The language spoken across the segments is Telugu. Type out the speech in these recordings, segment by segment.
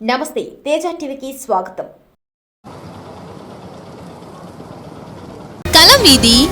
నమస్తే తేజ టీవీకి స్వాగతం. కల మీది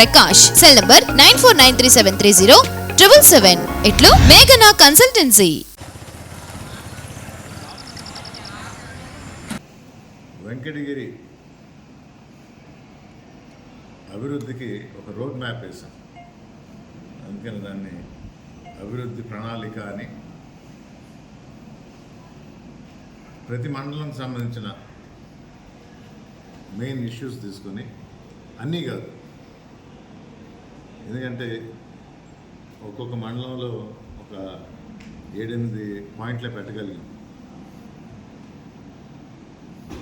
Prakash. Cell number nine four nine three seven three zero triple seven. ఇట్లు మేఘనా కన్సల్టెన్సీ. వెంకటగిరి అభివృద్ధికి ఒక రోడ్ మ్యాప్ వేసాం అందుకని దాన్ని అభివృద్ధి ప్రణాళిక అని ప్రతి మండలం సంబంధించిన మెయిన్ ఇష్యూస్ తీసుకొని అన్నీ కాదు. ఎందుకంటే ఒక్కొక్క మండలంలో ఒక ఏడెనిమిది పాయింట్లే పెట్టగలిగాం.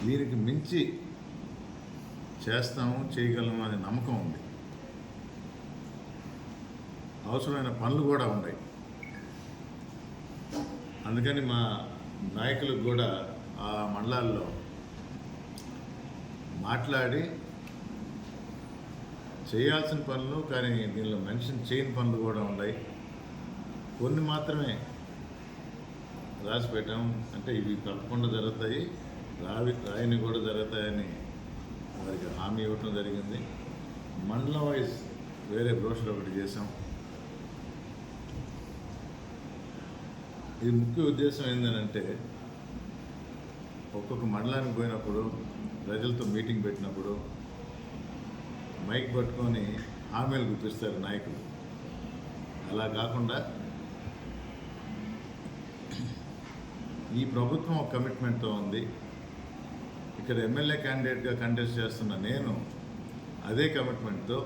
దీనికి మించి చేస్తాము చేయగలము అనే నమ్మకం ఉంది. అవసరమైన పనులు కూడా ఉన్నాయి. అందుకని మా నాయకులకు కూడా ఆ మండలాల్లో మాట్లాడి చేయాల్సిన పనులు కానీ దీనిలో మెన్షన్ చేయని పనులు కూడా ఉన్నాయి. కొన్ని మాత్రమే రాసి పెట్టాం అంటే ఇవి తప్పకుండా జరుగుతాయి. రావి రాయని కూడా జరుగుతాయని వారికి హామీ ఇవ్వటం జరిగింది. మండలం వైజ్ వేరే బ్రోషర్ ఒకటి చేసాం ఇది ముఖ్య ఉద్దేశం ఏంటంటే ఒక్కొక్క మండలానికి పోయినప్పుడు ప్రజలతో మీటింగ్ పెట్టినప్పుడు మైక్ పట్టుకొని హామీలు గుర్తిస్తారు నాయకులు. అలా కాకుండా ఈ ప్రభుత్వం ఒక కమిట్మెంట్తో ఉంది. ఇక్కడ ఎమ్మెల్యే క్యాండిడేట్గా కంటెస్ట్ చేస్తున్న నేను అదే కమిట్మెంట్తో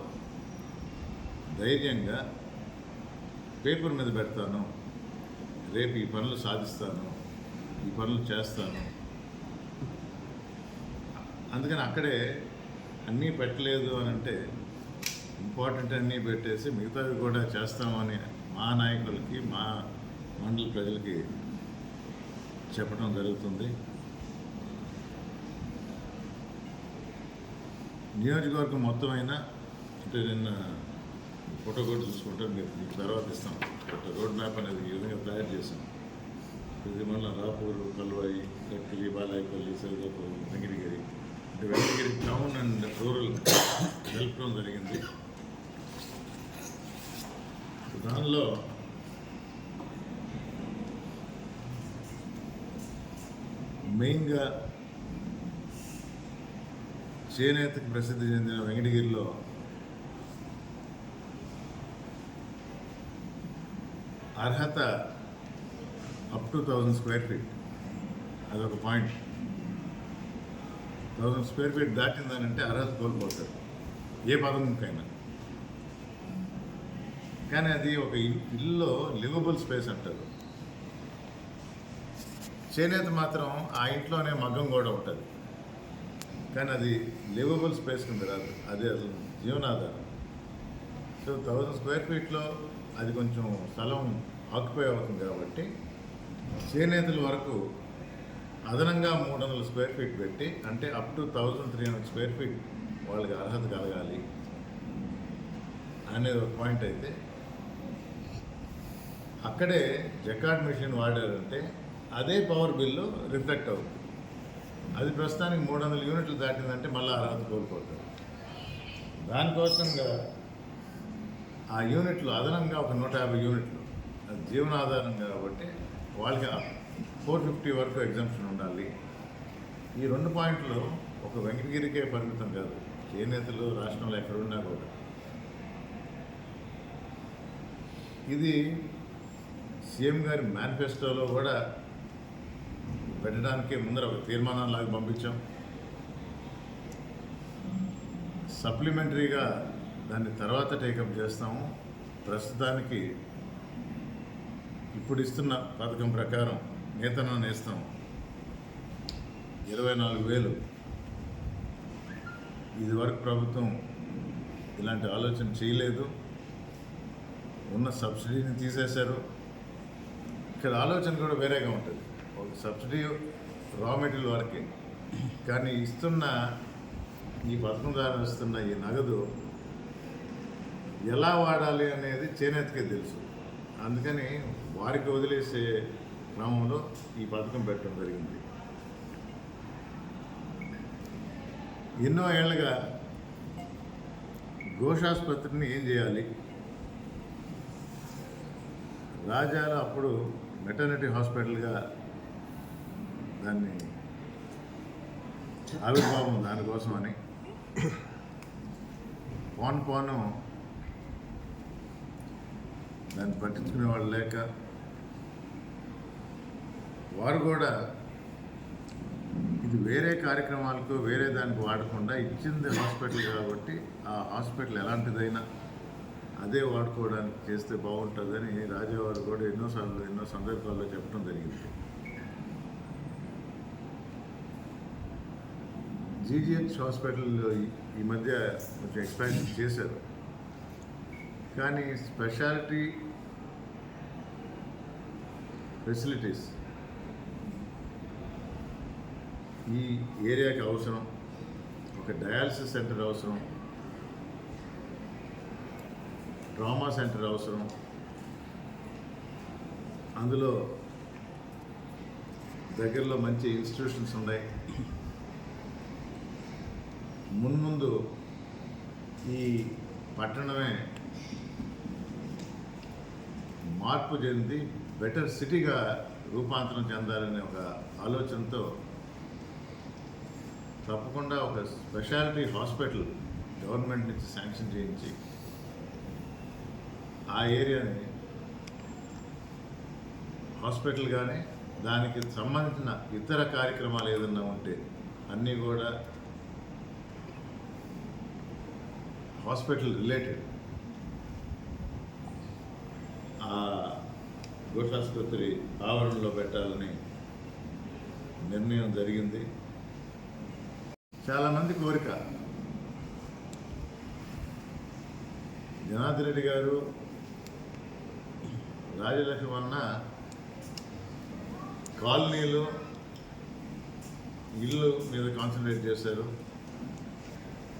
ధైర్యంగా పేపర్ మీద పెడతాను. రేపు ఈ పనులు సాధిస్తాను. ఈ పనులు చేస్తాను. అందుకని అక్కడే అన్నీ పెట్టలేదు అని అంటే ఇంపార్టెంట్ అన్నీ పెట్టేసి మిగతావి కూడా చేస్తామని మా నాయకులకి మా మండల ప్రజలకి చెప్పడం జరుగుతుంది. నియోజకవర్గం మొత్తం అయినా అంటే నిన్న ఫోటో కూడా చూసుకుంటే మీరు మీకు తర్వాత ఇస్తాం. ఒక రోడ్ మ్యాప్ అనేది ఈ విధంగా తయారు చేసాం ఇది మళ్ళీ Rapur Kalvai Kattili Balayapalli Saridapur Venkatagiri Venkatagiri town and rural వెళ్ళడం జరిగింది. దానిలో మెయిన్గా చేనేతకు ప్రసిద్ధి చెందిన వెంకటగిరిలో అర్హత up to thousand square feet అదొక పాయింట్ థౌజండ్ స్క్వేర్ ఫీట్ దాటిందనంటే అర్హత కోల్పోతారు. ఏ పదముకైనా కానీ అది ఒక ఇల్లులో లివబుల్ స్పేస్ అంటారు. చేనేత మాత్రం ఆ ఇంట్లోనే మగ్గం కూడా ఉంటుంది. కానీ అది లివబుల్ స్పేస్ కింద రాదు. అది అసలు జీవనాధారం. సో థౌజండ్ స్క్వేర్ ఫీట్లో అది కొంచెం స్థలం ఆక్యుపై అవుతుంది కాబట్టి చేనేతల వరకు అదనంగా మూడు వందల స్క్వేర్ ఫీట్ పెట్టి అంటే up to thousand three hundred square feet వాళ్ళకి అర్హత కలగాలి అనేది ఒక పాయింట్ అయితే. అక్కడే జకాట్ మిషన్ వాడారంటే అదే పవర్ బిల్లు రిఫ్లెక్ట్ అవుతుంది. అది ప్రస్తుతానికి మూడు వందల యూనిట్లు దాటిందంటే మళ్ళీ అర్హత కోల్పోతారు. దానికోసంగా ఆ యూనిట్లు అదనంగా ఒక నూట యాభై యూనిట్లు అది జీవనాధారం కాబట్టి వాళ్ళకి ఫోర్ ఫిఫ్టీ వరకు ఎగ్జామ్షన్ ఉండాలి. ఈ రెండు పాయింట్లు ఒక వెంకటగిరికే పరిమితం కాదు. చేనేతలు రాష్ట్రంలో ఎక్కడున్నా కూడా. ఇది సీఎం గారి మేనిఫెస్టోలో కూడా పెట్టడానికి ముందర ఒక తీర్మానంలాగా పంపించాం. సప్లిమెంటరీగా దాన్ని తర్వాత టేకప్ చేస్తాము. ప్రస్తుతానికి ఇప్పుడు ఇస్తున్న పథకం ప్రకారం నేతను నేస్తాం? ఇరవై నాలుగు వేలు. ఇది వరకు ప్రభుత్వం ఇలాంటి ఆలోచన చేయలేదు. ఉన్న సబ్సిడీని తీసేశారు. ఇక్కడ ఆలోచన కూడా వేరేగా ఉంటుంది. ఒక సబ్సిడీ రా మెటీరియల్ వరకే. కానీ ఇస్తున్న ఈ పథకం ద్వారా ఇస్తున్న ఈ నగదు ఎలా వాడాలి అనేది చేనేతకే తెలుసు. అందుకని వారికి వదిలేసే క్రమంలో ఈ పథకం పెట్టడం జరిగింది. ఎన్నో ఏళ్ళుగా ఘోషాసుపత్రిని ఏం చేయాలి? రాజాలు అప్పుడు మెటర్నిటీ హాస్పిటల్గా దాన్ని ఆవిర్భావం దానికోసమని పోను పోను దాన్ని పట్టించుకునే వాళ్ళు లేక వారు కూడా ఇది వేరే కార్యక్రమాలకు వేరే దానికి వాడకుండా ఇచ్చింది హాస్పిటల్ కాబట్టి ఆ హాస్పిటల్ ఎలాంటిదైనా అదే వాడుకోవడానికి చేస్తే బాగుంటుందని రాజావారు కూడా ఎన్నోసార్లు ఎన్నో సందర్భాల్లో చెప్పడం జరిగింది. జీజీహెచ్ హాస్పిటల్లో ఈ- ఈ మధ్య కొంచెం ఎక్స్పాన్షన్ చేశారు. కానీ స్పెషాలిటీ ఫెసిలిటీస్ ఈ ఏరియాకి అవసరం ఒక డయాలసిస్ సెంటర్ అవసరం ట్రామా సెంటర్ అవసరం. అందులో దగ్గరలో మంచి ఇన్స్టిట్యూషన్స్ ఉన్నాయి. మున్ముందు ఈ పట్టణమే మార్పు చెంది బెటర్ సిటీగా రూపాంతరం చెందాలనే ఒక ఆలోచనతో తప్పకుండా ఒక స్పెషాలిటీ హాస్పిటల్ గవర్నమెంట్ నుంచి శాంక్షన్ చేయించి ఆ ఏరియాని హాస్పిటల్ కానీ దానికి సంబంధించిన ఇతర కార్యక్రమాలు ఏదన్నా ఉంటే అన్నీ కూడా హాస్పిటల్ రిలేటెడ్. ఆ ఘోషాసుపత్రి ఆవరణలో పెట్టాలని నిర్ణయం జరిగింది. చాలామంది కోరిక. జనార్దన్ రెడ్డి గారు రాజలక్ష్మి అన్న కాలనీలు ఇల్లు మీద కాన్సన్ట్రేట్ చేశారు.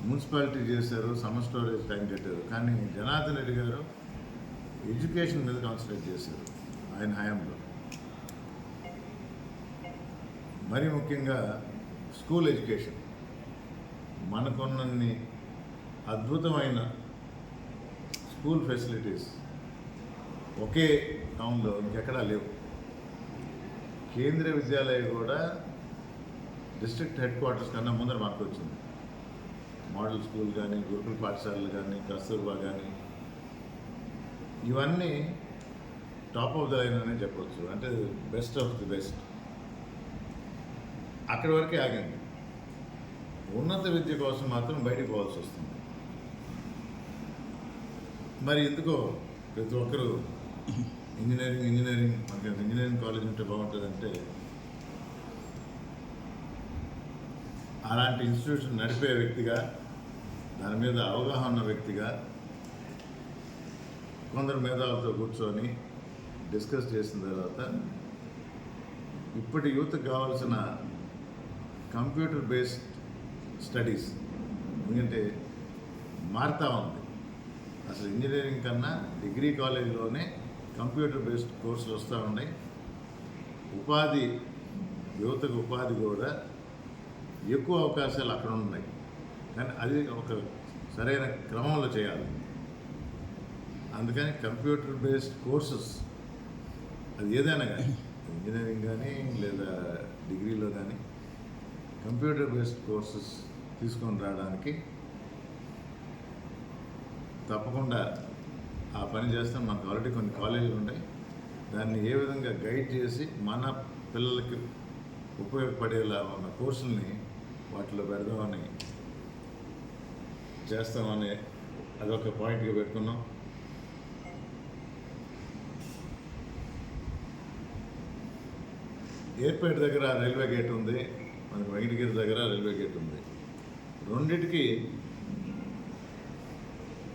మున్సిపాలిటీ చేశారు సమ్మర్ స్టోరేజ్ ట్యాంక్ కట్టారు కానీ జనార్దన్ రెడ్డి గారు ఎడ్యుకేషన్ మీద కాన్సన్ట్రేట్ చేశారు ఆయన హయాంలో. మరి ముఖ్యంగా స్కూల్ ఎడ్యుకేషన్. మనకున్నన్ని అద్భుతమైన స్కూల్ ఫెసిలిటీస్ ఒకే టౌన్లో ఇంకెక్కడా లేవు. కేంద్రీయ విద్యాలయం కూడా డిస్ట్రిక్ట్ హెడ్ క్వార్టర్స్ కన్నా ముందర మాకు వచ్చింది. మోడల్ స్కూల్ కానీ గురుకుల పాఠశాలలు కానీ కస్తూర్బా కానీ ఇవన్నీ టాప్ ఆఫ్ ద లైన్ అనే చెప్పవచ్చు అంటే బెస్ట్ ఆఫ్ ది బెస్ట్. అక్కడి వరకే ఆగింది. ఉన్నత విద్య కోసం మాత్రం బయటికి పోవాల్సి వస్తుంది. మరి ఎందుకో ప్రతి ఒక్కరూ ఇంజనీరింగ్ ఇంజనీరింగ్ మనకి ఇంజనీరింగ్ కాలేజ్ ఉంటే బాగుంటుందంటే అలాంటి ఇన్స్టిట్యూషన్ నడిపే వ్యక్తిగా దాని మీద అవగాహన ఉన్న వ్యక్తిగా కొందరు మేధావులతో కూర్చొని డిస్కస్ చేసిన తర్వాత ఇప్పటి యూత్కి కావాల్సిన కంప్యూటర్ బేస్డ్ స్టడీస్. ఎందుకంటే మారుతూ ఉంది. అసలు ఇంజనీరింగ్ కన్నా డిగ్రీ కాలేజీలోనే కంప్యూటర్ బేస్డ్ కోర్సులు వస్తూ ఉన్నాయి. ఉపాధి యువతకు ఉపాధి కూడా ఎక్కువ అవకాశాలు అక్కడ ఉన్నాయి. కానీ అది ఒక సరైన క్రమంలో చేయాలి. అందుకని కంప్యూటర్ బేస్డ్ కోర్సెస్ అది ఏదైనా కానీ ఇంజనీరింగ్ కానీ లేదా డిగ్రీలో కానీ కంప్యూటర్ బేస్డ్ కోర్సెస్ తీసుకొని రావడానికి తప్పకుండా ఆ పని చేస్తాం మనకు ఆల్రెడీ కొన్ని కాలేజీలు ఉన్నాయి దాన్ని ఏ విధంగా గైడ్ చేసి మన పిల్లలకి ఉపయోగపడేలా ఉన్న కోర్సుల్ని వాటిలో పెడదామని చేస్తామని అదొక పాయింట్గా పెట్టుకున్నాం. ఎయిర్పేట్ దగ్గర రైల్వే గేట్ ఉంది. మనకి వెంకటగిరి దగ్గర రైల్వే గేట్ ఉంది. రెండిటికి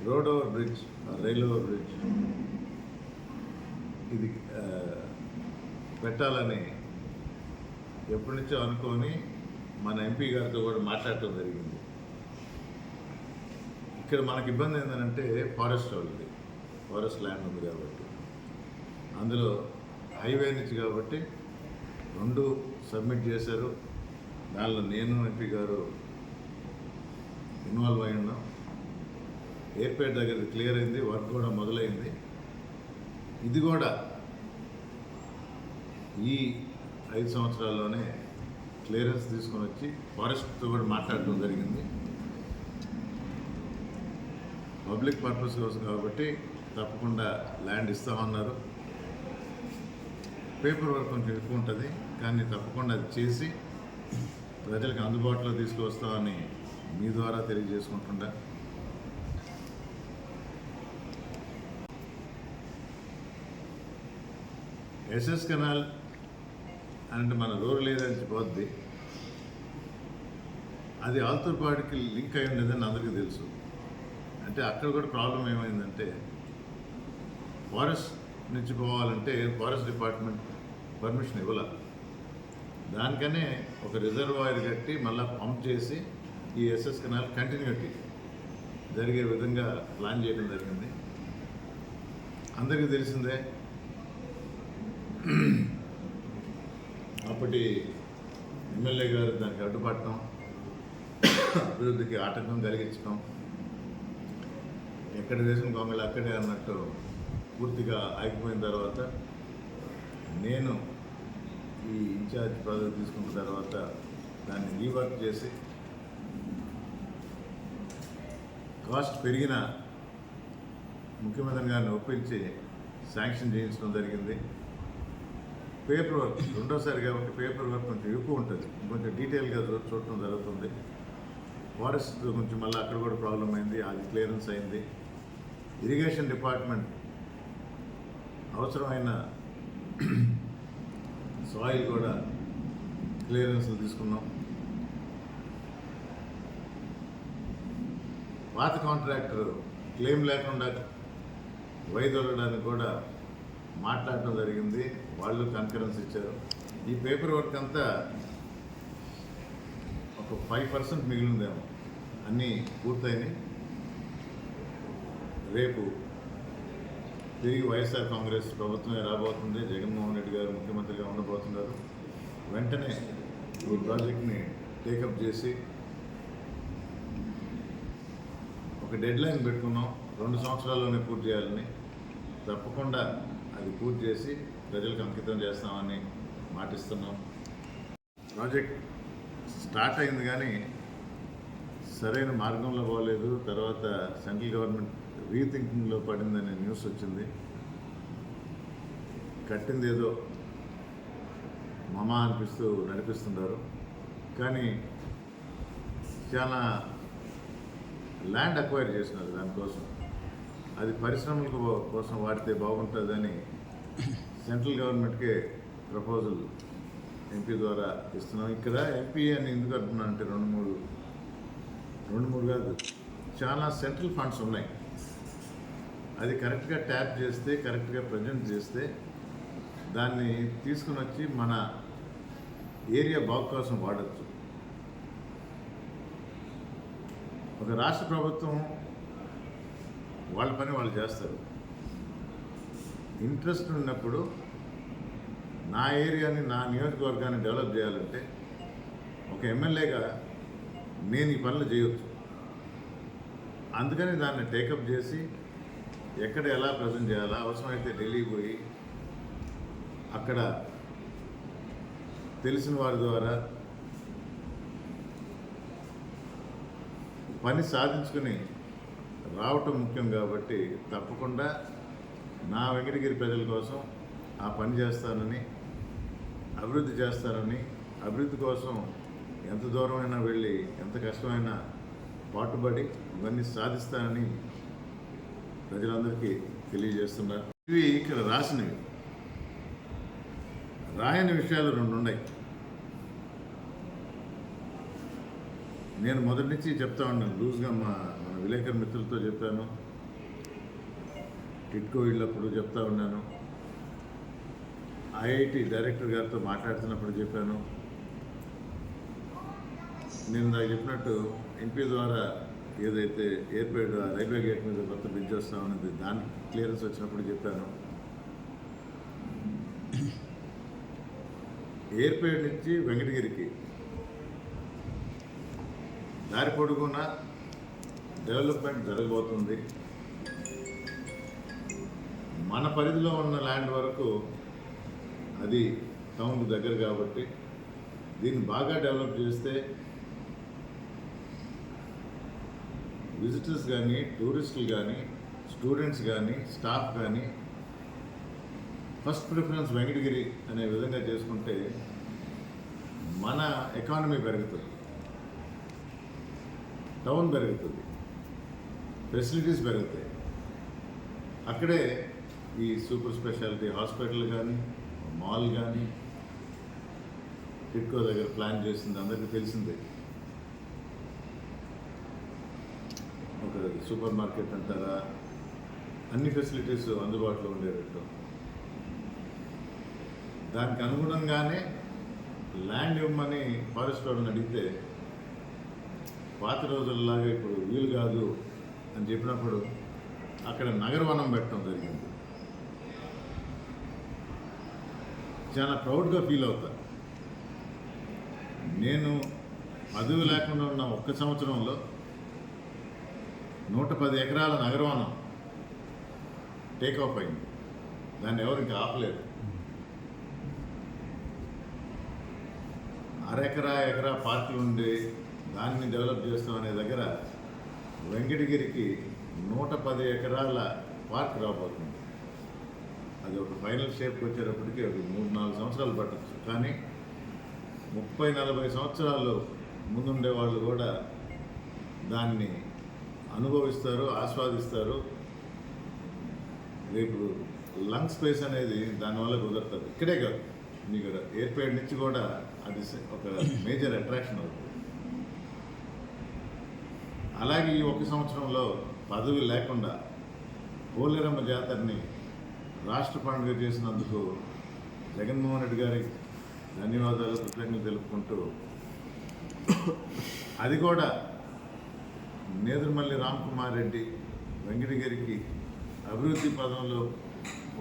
road over bridge rail over bridge. ఇది పెట్టాలని ఎప్పటి నుంచో అనుకొని మన ఎంపీ గారితో కూడా మాట్లాడటం జరిగింది. ఇక్కడ మనకి ఇబ్బంది ఏంటంటే ఫారెస్ట్ వాళ్ళది ఫారెస్ట్ ల్యాండ్ ఉంది కాబట్టి. అందులో హైవే నుంచి కాబట్టి రెండు సబ్మిట్ చేశారు. దానిలో నేను ఎంపీ గారు ఇన్వాల్వ్ అయి ఉన్నాం. ఎయిర్పేట్ దగ్గర క్లియర్ అయింది వర్క్ కూడా మొదలైంది. ఇది కూడా ఈ ఐదు సంవత్సరాల్లోనే క్లియరెన్స్ తీసుకొని వచ్చి ఫారెస్ట్తో కూడా మాట్లాడటం జరిగింది. పబ్లిక్ పర్పస్ కోసం కాబట్టి తప్పకుండా ల్యాండ్ ఇస్తామన్నారు. పేపర్ వర్క్ కొంచెం ఎక్కువ ఉంటుంది కానీ తప్పకుండా అది చేసి ప్రజలకు అందుబాటులో తీసుకువస్తామని మీ ద్వారా తెలియజేసుకుంటుంటా. ఎస్ఎస్ కెనాల్ అంటే మన రూరల్ లేదని పోద్ది. అది ఆల్తూర్పాడికి లింక్ అయి ఉండేదని అందరికీ తెలుసు. అంటే అక్కడ కూడా ప్రాబ్లం ఏమైందంటే ఫారెస్ట్ నుంచి పోవాలంటే ఫారెస్ట్ డిపార్ట్మెంట్ పర్మిషన్ ఇవ్వాలి. దానికనే ఒక రిజర్వాయర్ కట్టి మళ్ళీ పంప్ చేసి ఈ ఎస్ఎస్ కెనాల్ కంటిన్యూటీ జరిగే విధంగా ప్లాన్ చేయడం జరిగింది. అందరికీ తెలిసిందే అప్పటి ఎమ్మెల్యే గారు దానికి అడ్డుపడటం అభివృద్ధికి ఆటంకం కలిగించడం ఎక్కడ వేసిన గొంగళి అక్కడే అన్నట్టు పూర్తిగా ఆగిపోయిన తర్వాత నేను ఈ ఇన్ఛార్జ్ పదవి తీసుకున్న తర్వాత దాన్ని రీవర్క్ చేసి కాస్ట్ పెరిగిన ముఖ్యమంత్రి గారిని ఒప్పించి శాంక్షన్ చేయించడం జరిగింది. పేపర్ వర్క్ రెండోసారి కాబట్టి పేపర్ వర్క్ కొంచెం ఎక్కువ ఉంటుంది. కొంచెం డీటెయిల్గా చూడటం జరుగుతుంది. ఫారెస్ట్ కొంచెం మళ్ళీ అక్కడ కూడా ప్రాబ్లం అయింది. అది క్లియరెన్స్ అయింది. ఇరిగేషన్ డిపార్ట్మెంట్ అవసరమైన సాయిల్ కూడా క్లియరెన్స్లు తీసుకున్నాం. పాత కాంట్రాక్టర్ క్లెయిమ్ లేకుండా వైదొలడానికి కూడా మాట్లాడటం జరిగింది. వాళ్ళు కన్ఫరెన్స్ ఇచ్చారు. ఈ పేపర్ వర్క్ అంతా ఒక ఫైవ్ పర్సెంట్ మిగిలిందేమో. అన్నీ పూర్తయినాయి. రేపు తిరిగి వైఎస్ఆర్ కాంగ్రెస్ ప్రభుత్వమే రాబోతుంది. జగన్మోహన్ రెడ్డి గారు ముఖ్యమంత్రిగా ఉండబోతున్నారు. వెంటనే ఈ ప్రాజెక్ట్ని టేకప్ చేసి ఒక డెడ్ లైన్ పెట్టుకున్నాం. రెండు సంవత్సరాల్లోనే పూర్తి చేయాలని. తప్పకుండా అది పూర్తి చేసి ప్రజలకు అంకితం చేస్తామని మాటిస్తున్నాం. ప్రాజెక్ట్ స్టార్ట్ అయింది కానీ సరైన మార్గంలో పోలేదు. తర్వాత సెంట్రల్ గవర్నమెంట్ రీథింకింగ్లో పడిందనే న్యూస్ వచ్చింది. కట్టింది ఏదో మమ అనిపిస్తూ నడిపిస్తున్నారు కానీ చాలా ల్యాండ్ అక్వైర్ చేసినారు దానికోసం. అది పరిశ్రమల కోసం వాడితే బాగుంటుందని సెంట్రల్ గవర్నమెంట్కే ప్రపోజల్ ఎంపీ ద్వారా ఇస్తున్నాం. ఇక్కడ ఎంపీ అని ఎందుకు అంటున్నాను అంటే రెండు మూడు రెండు మూడు కాదు చాలా సెంట్రల్ ఫండ్స్ ఉన్నాయి. అది కరెక్ట్గా ట్యాప్ చేస్తే కరెక్ట్గా ప్రజెంట్ చేస్తే దాన్ని తీసుకుని వచ్చి మన ఏరియా బాగు కోసం వాడచ్చు. ఒక రాష్ట్ర ప్రభుత్వం వాళ్ళ పని వాళ్ళు చేస్తారు. ఇంట్రెస్ట్ ఉన్నప్పుడు నా ఏరియాని నా నియోజకవర్గాన్ని డెవలప్ చేయాలంటే ఒక ఎమ్మెల్యేగా నేను ఈ పనులు చేయొచ్చు. అందుకని దాన్ని టేకప్ చేసి ఎక్కడ ఎలా ప్రజెంట్ చేయాలా అవసరమైతే ఢిల్లీ పోయి అక్కడ తెలిసిన వారి ద్వారా పని సాధించుకుని రావటం ముఖ్యం కాబట్టి తప్పకుండా నా వెంకటగిరి ప్రజల కోసం ఆ పని చేస్తానని అభివృద్ధి చేస్తానని అభివృద్ధి కోసం ఎంత దూరమైనా వెళ్ళి ఎంత కష్టమైనా పాటుపడి ఇవన్నీ సాధిస్తానని ప్రజలందరికీ తెలియజేస్తున్నారు ఇవి ఇక్కడ రాసినవి. రాయని విషయాలు రెండు ఉన్నాయి నేను మొదటి నుంచి చెప్తా ఉన్నాను లూజ్గా మా మన విలేకరు మిత్రులతో చెప్పాను. టిట్కో వెళ్ళినప్పుడు చెప్తా ఉన్నాను. ఐఐటి డైరెక్టర్ గారితో మాట్లాడుతున్నప్పుడు చెప్పాను. నేను నాకు చెప్పినట్టు ఎంపీ ద్వారా ఏదైతే ఎయిర్పోర్ట్ రైల్వే గేట్ మీద కొత్త బ్రిడ్జ్ వస్తా ఉన్నది దానికి క్లియరెన్స్ వచ్చినప్పుడు చెప్పాను. ఎయిర్పోర్ట్ నుంచి వెంకటగిరికి దారి పొడుగున డెవలప్మెంట్ జరగబోతుంది. మన పరిధిలో ఉన్న ల్యాండ్ వరకు అది టౌన్కు దగ్గర కాబట్టి దీన్ని బాగా డెవలప్ చేస్తే విజిటర్స్ కానీ టూరిస్టులు కానీ స్టూడెంట్స్ కానీ స్టాఫ్ కానీ ఫస్ట్ ప్రిఫరెన్స్ వెంకటగిరి అనే విధంగా చేసుకుంటే మన ఎకానమీ పెరుగుతుంది. టౌన్ పెరుగుతుంది. ఫెసిలిటీస్ పెరుగుతాయి. అక్కడే ఈ సూపర్ స్పెషాలిటీ హాస్పిటల్ కానీ మాల్ కానీ టిట్కో దగ్గర ప్లాన్ చేసింది. అందరికీ తెలిసిందే. ఒక సూపర్ మార్కెట్ అంటారా? అన్ని ఫెసిలిటీస్ అందుబాటులో ఉండేటట్టు. దానికి అనుగుణంగానే ల్యాండ్ ఇవ్వమని ఫారెస్ట్ వాళ్ళని అడిగితే పాత రోజుల్లాగా ఇప్పుడు వీలు కాదు అని చెప్పినప్పుడు అక్కడ నగరవనం పెట్టడం జరిగింది. చాలా ప్రౌడ్గా ఫీల్ అవుతా. నేను పదవి లేకుండా ఉన్న ఒక్క సంవత్సరంలో నూట పది ఎకరాల నగరవనం టేక్ ఆఫ్ అయింది. దాన్ని ఎవరు ఇంకా ఆపలేరు అరెకరా ఎకరా పార్కులు ఉండే దాన్ని డెవలప్ చేస్తాం అనే దగ్గర వెంకటగిరికి నూట పది ఎకరాల పార్క్ రాబోతుంది. అది ఒక ఫైనల్ షేప్కి వచ్చేటప్పటికి ఒక మూడు నాలుగు సంవత్సరాలు పట్టచ్చు. కానీ ముప్పై నలభై సంవత్సరాలు ముందుండే వాళ్ళు కూడా దాన్ని అనుభవిస్తారు ఆస్వాదిస్తారు. రేపు లంగ్ స్పేస్ అనేది దానివల్ల కుదరుతుంది ఇక్కడే కాదు. మీకు ఎయిర్పోర్ట్ నుంచి కూడా అది ఒక మేజర్ అట్రాక్షన్ అవుతుంది. అలాగే ఈ ఒక సంవత్సరంలో పదవి లేకుండా పోలేరమ్మ జాతరని రాష్ట్ర పండుగ చేసినందుకు జగన్మోహన్ రెడ్డి గారికి ధన్యవాదాలు కృతజ్ఞతలు తెలుపుకుంటూ అది కూడా నేదురుమల్లి రామ్కుమార్ రెడ్డి వెంకటగిరికి అభివృద్ధి పదంలో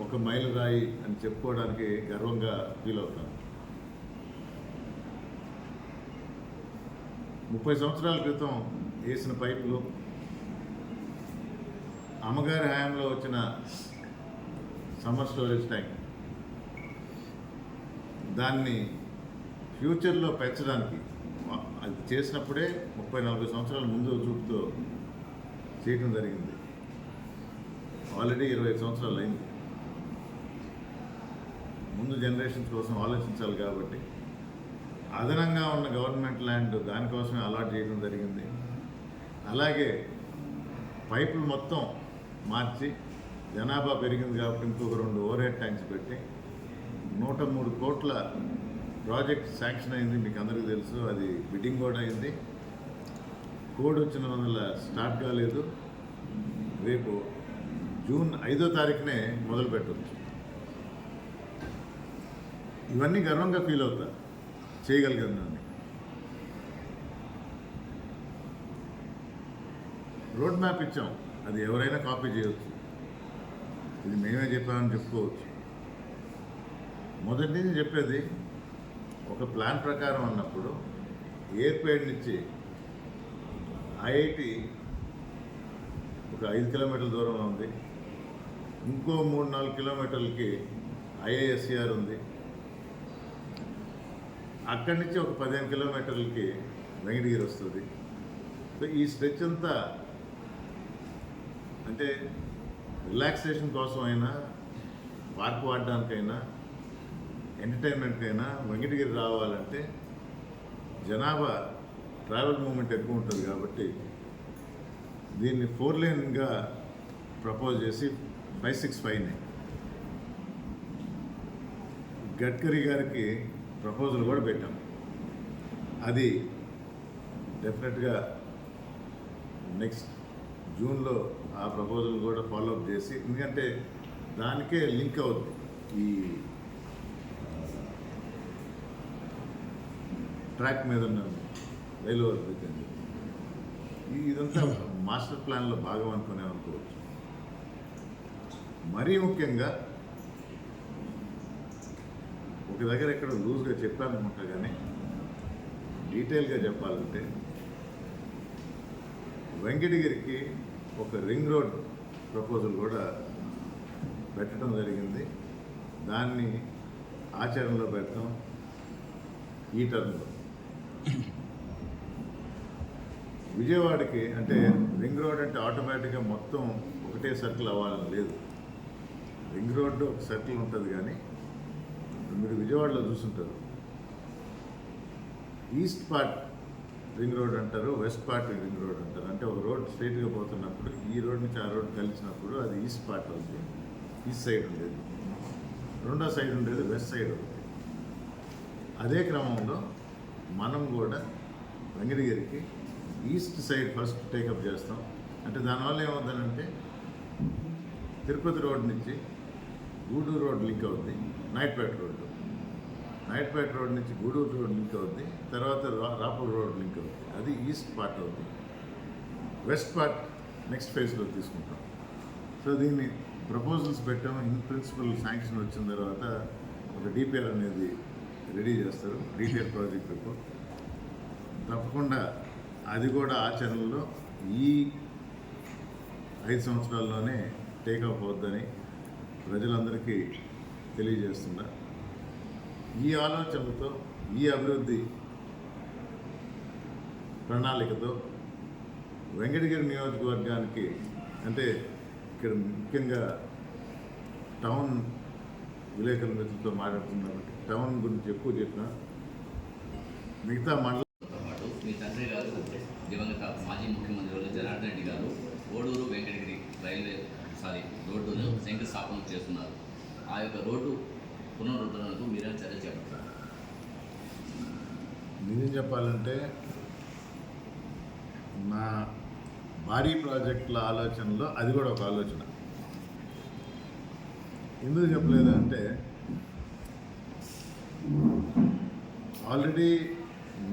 ఒక మైలురాయి అని చెప్పుకోవడానికి గర్వంగా ఫీల్ అవుతాను. ముప్పై సంవత్సరాల క్రితం వేసిన పైపులు. అమ్మగారి హయాంలో వచ్చిన సమ్మర్ స్టోరేజ్ ట్యాంక్. దాన్ని ఫ్యూచర్లో పెంచడానికి అది చేసినప్పుడే ముప్పై నలభై సంవత్సరాల ముందు చూపుతో చేయటం జరిగింది. ఆల్రెడీ ఇరవై సంవత్సరాలు అయింది. ముందు జనరేషన్స్ కోసం ఆలోచించాలి కాబట్టి అదనంగా ఉన్న గవర్నమెంట్ ల్యాండ్ దానికోసమే అలాట్ చేయడం జరిగింది. అలాగే పైపులు మొత్తం మార్చి జనాభా పెరిగింది కాబట్టి ఇంకొక రెండు ఓవర్ హెడ్ ట్యాంక్స్ పెట్టి నూట మూడు కోట్ల ప్రాజెక్ట్ శాంక్షన్ అయింది మీకు అందరికీ తెలుసు. అది బిడ్డింగ్ కూడా అయింది. కోడ్ వచ్చిన వందల స్టార్ట్ కాలేదు. రేపు జూన్ ఐదో తారీఖునే మొదలు పెట్టవచ్చు ఇవన్నీ గర్వంగా ఫీల్ అవుతా. చేయగలిగాను రోడ్ మ్యాప్ ఇచ్చాం. అది ఎవరైనా కాపీ చేయవచ్చు ఇది మేమే చెప్పామని చెప్పుకోవచ్చు. మొదటి నుంచి చెప్పేది ఒక ప్లాన్ ప్రకారం అన్నప్పుడు ఎయిర్పేడ్ నుంచి ఐఐటి ఒక ఐదు కిలోమీటర్ల దూరంలో ఉంది. ఇంకో మూడు నాలుగు కిలోమీటర్లకి ఐఐఎస్సిఆర్ ఉంది. అక్కడి నుంచి ఒక పదిహేను కిలోమీటర్లకి వెంకటగిరి వస్తుంది. సో ఈ స్ట్రెచ్ అంతా అంటే రిలాక్సేషన్ కోసం అయినా పార్క్ వాడడానికైనా ఎంటర్టైన్మెంట్కైనా వెంకటగిరి రావాలంటే జనాభా ట్రావెల్ మూమెంట్ ఎక్కువ ఉంటుంది కాబట్టి దీన్ని ఫోర్ లేన్గా ప్రపోజ్ చేసి ఫైవ్ సిక్స్ ఫైవ్ని. గడ్కరీ గారికి ప్రపోజల్ కూడా పెట్టాం. అది డెఫినెట్గా నెక్స్ట్ జూన్లో ఆ ప్రపోజల్ కూడా ఫాలోఅప్ చేసి ఎందుకంటే దానికే లింక్ అవుద్ది. ఈ ట్రాక్ మీద ఉన్న రైలు బ్రిడ్జ్ ఈ- ఇదంతా మాస్టర్ ప్లాన్లో భాగం అనుకునే అనుకోవచ్చు. మరీ ముఖ్యంగా ఒక దగ్గర ఎక్కడ లూజ్గా చెప్పాలనుకుంటా కానీ డీటెయిల్గా చెప్పాలంటే వెంకటగిరికి ఒక రింగ్ రోడ్ ప్రపోజల్ కూడా పెట్టడం జరిగింది. దాన్ని ఆచరణలో పెట్టడం ఈ టర్మ్లో. విజయవాడకి అంటే రింగ్ రోడ్ అంటే ఆటోమేటిక్గా మొత్తం ఒకటే సర్కిల్ అవ్వాలని లేదు. రింగ్ రోడ్డు ఒక సర్కిల్ ఉంటుంది కానీ మీరు విజయవాడలో చూసుంటారు. ఈస్ట్ పార్ట్ రింగ్ రోడ్ అంటారు వెస్ట్ పార్ట్ రింగ్ రోడ్ అంటారు. అంటే ఒక రోడ్ స్ట్రైట్గా పోతున్నప్పుడు ఈ రోడ్ నుంచి ఆ రోడ్ కలిసినప్పుడు అది ఈస్ట్ పార్ట్ అవుతుంది ఈస్ట్ సైడ్ ఉండేది. రెండో సైడ్ ఉండేది వెస్ట్ సైడ్ అవుతుంది అదే క్రమంలో మనం కూడా వెంకటగిరికి east side first take up చేస్తాం. అంటే దానివల్ల ఏమవుతుందంటే తిరుపతి రోడ్ నుంచి గూడూరు రోడ్ లింక్ అవుతుంది నైట్పేట రోడ్డు నైట్పేట రోడ్ నుంచి గూడూరు రోడ్ లింక్ అవుద్ది. తర్వాత రాపూర్ రోడ్ లింక్ అవుద్ది. అది ఈస్ట్ పార్ట్ అవుద్ది. వెస్ట్ పార్ట్ నెక్స్ట్ ఫేజ్లో తీసుకుంటాం. సో దీన్ని ప్రపోజల్స్ పెట్టాము. ఇన్ ప్రిన్సిపల్ శాంక్షన్ వచ్చిన తర్వాత ఒక డిపిఆర్ అనేది రెడీ చేస్తారు. డీటెయిల్ ప్రాజెక్ట్ రిపోర్ట్ తప్పకుండా అది కూడా ఆచరణలో ఈ ఐదు సంవత్సరాల్లోనే టేక్ ఆఫ్ అవుద్దని ప్రజలందరికీ తెలియజేస్తున్నారు ఈ ఆలోచనలతో ఈ అభివృద్ధి ప్రణాళికతో వెంకటగిరి నియోజకవర్గానికి అంటే ఇక్కడ ముఖ్యంగా టౌన్ విలేకరుల మిత్రులతో మాట్లాడుతున్నారు టౌన్ గురించి ఎక్కువ చెప్పిన మిగతా మండలం మీ తండ్రి గారు దివంగత మాజీ ముఖ్యమంత్రి వర్యులు జనార్దన్ రెడ్డి గారు ఓడూరు వెంకటగిరి రైల్వే సారీ రోడ్డును శంకుస్థాపన చేస్తున్నారు. ఆ యొక్క రోడ్డు పునరుద్ధరణకు మీరే చర్య చేపట్టారు నిజం చెప్పాలంటే నా భారీ ప్రాజెక్టుల ఆలోచనలో అది కూడా ఒక ఆలోచన. ఎందుకు చెప్పలేదు అంటే ఆల్రెడీ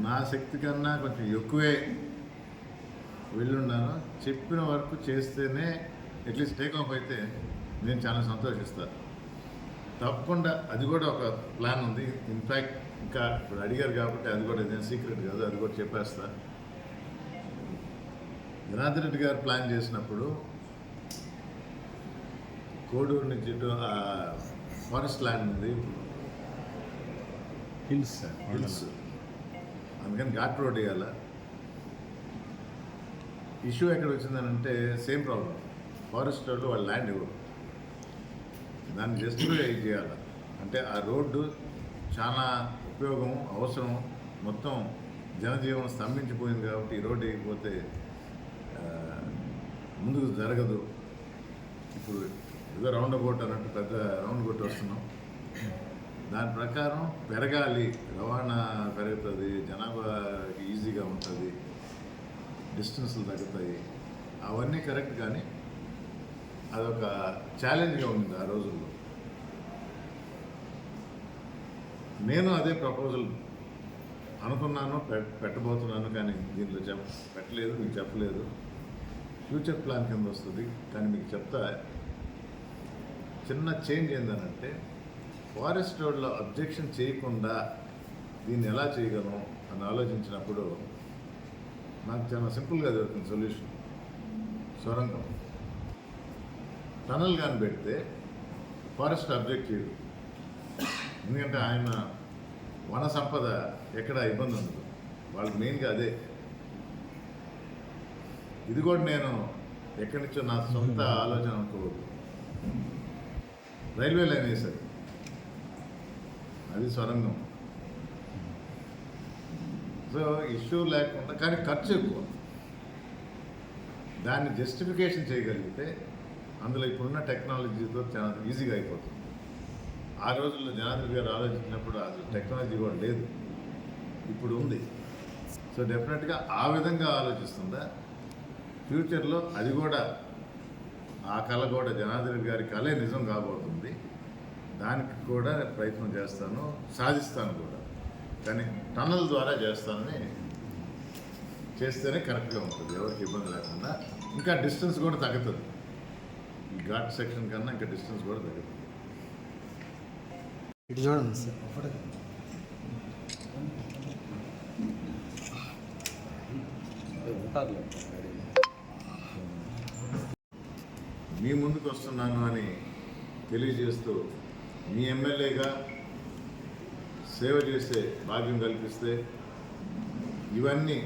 నా శక్తి కన్నా కొంచెం ఎక్కువే వెళ్ళున్నాను చెప్పిన వరకు చేస్తేనే అట్లీస్ట్ టేక్ ఆఫ్ అయితే నేను చాలా సంతోషిస్తాను. తప్పకుండా. అది కూడా ఒక ప్లాన్ ఉంది. ఇన్ఫ్యాక్ట్ ఇంకా ఇప్పుడు అడిగారు కాబట్టి అది కూడా ఇదేం సీక్రెట్ కాదు అది కూడా చెప్పేస్తా. జనార్దన్ రెడ్డి గారు ప్లాన్ చేసినప్పుడు కోడూరు నుంచి ఫారెస్ట్ ల్యాండ్ ఉంది. Hills hills. అందుకని ఘాట్ రోడ్ వేయాల? ఇష్యూ ఎక్కడ వచ్చిందనంటే సేమ్ ప్రాబ్లం ఫారెస్ట్ వాళ్ళ ల్యాండ్ ఇవ్వరు. దాన్ని జస్టిఫై చేయాలి. అంటే ఆ రోడ్డు చాలా ఉపయోగం అవసరం. మొత్తం జనజీవనం స్తంభించిపోయింది కాబట్టి ఈ రోడ్డు వేయకపోతే ముందుకు జరగదు. ఇప్పుడు ఏదో రౌండ్ అబౌట్ అన్నట్టు పెద్ద రౌండ్ కొట్టి వస్తున్నాం. దాని ప్రకారం పెరగాలి. రవాణా పెరుగుతుంది జనాభాకి ఈజీగా ఉంటుంది డిస్టెన్స్లు తగ్గుతాయి. అవన్నీ కరెక్ట్ కానీ అదొక ఛాలెంజ్గా ఉంది ఆ రోజుల్లో. నేను అదే ప్రపోజల్ అనుకున్నాను పెట్టబోతున్నాను కానీ దీంట్లో చెప్ పెట్టలేదు మీకు చెప్పలేదు. ఫ్యూచర్ ప్లాన్ కింద వస్తుంది కానీ మీకు చెప్తా చిన్న చేంజ్ ఏంటంటే ఫారెస్ట్ రోడ్లో అబ్జెక్షన్ చేయకుండా దీన్ని ఎలా చేయగలం అని ఆలోచించినప్పుడు నాకు చాలా సింపుల్గా దొరికింది సొల్యూషన్ సొరంగం. టనల్ కానీ పెడితే ఫారెస్ట్ అబ్జెక్ట్ చేయడు. ఎందుకంటే ఆయన వన సంపద ఎక్కడ ఇబ్బంది ఉండదు. వాళ్ళకి మెయిన్గా అదే. ఇది కూడా నేను ఎక్కడి నుంచో నా సొంత ఆలోచన అనుకోవద్దు. రైల్వే లైన్ వేశారు. అది సొరంగం. సో ఇష్యూ లేకుండా కానీ ఖర్చు ఎక్కువ. దాన్ని జస్టిఫికేషన్ చేయగలిగితే అందులో ఇప్పుడున్న టెక్నాలజీతో చాలా ఈజీగా అయిపోతుంది. ఆ రోజుల్లో జనార్దన్ గారు ఆలోచించినప్పుడు అసలు టెక్నాలజీ కూడా లేదు. ఇప్పుడు ఉంది. సో డెఫినెట్గా ఆ విధంగా ఆలోచిస్తుందా? ఫ్యూచర్లో అది కూడా ఆ కళ కూడా జనార్దన్ గారి కళే నిజం కాబోతుంది. దానికి కూడా ప్రయత్నం చేస్తాను సాధిస్తాను కూడా. కానీ టన్నల్ ద్వారా చేస్తానని చేస్తేనే కరెక్ట్గా ఉంటుంది. ఎవరికి ఇబ్బంది లేకుండా. ఇంకా డిస్టెన్స్ కూడా తగ్గుతుంది. ఘాట్ సెక్షన్ కన్నా ఇంకా డిస్టెన్స్ కూడా తగ్గుతుంది. ఇటు చూడండి సార్. మీ ముందుకు వస్తున్నాను అని తెలియజేస్తూ మీ ఎమ్మెల్యేగా సేవ చేసే భాగ్యం కల్పిస్తే ఇవన్నీ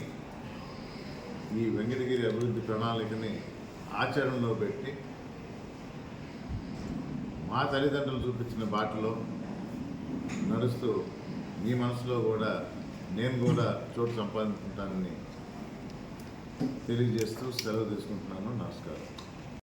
ఈ వెంకటగిరి అభివృద్ధి ప్రణాళికని ఆచరణలో పెట్టి మా తల్లిదండ్రులు చూపించిన బాటలో నడుస్తూ మీ మనసులో కూడా నేను కూడా చోటు సంపాదించుకుంటానని తెలియజేస్తూ సెలవు తీసుకుంటున్నాను. నమస్కారం.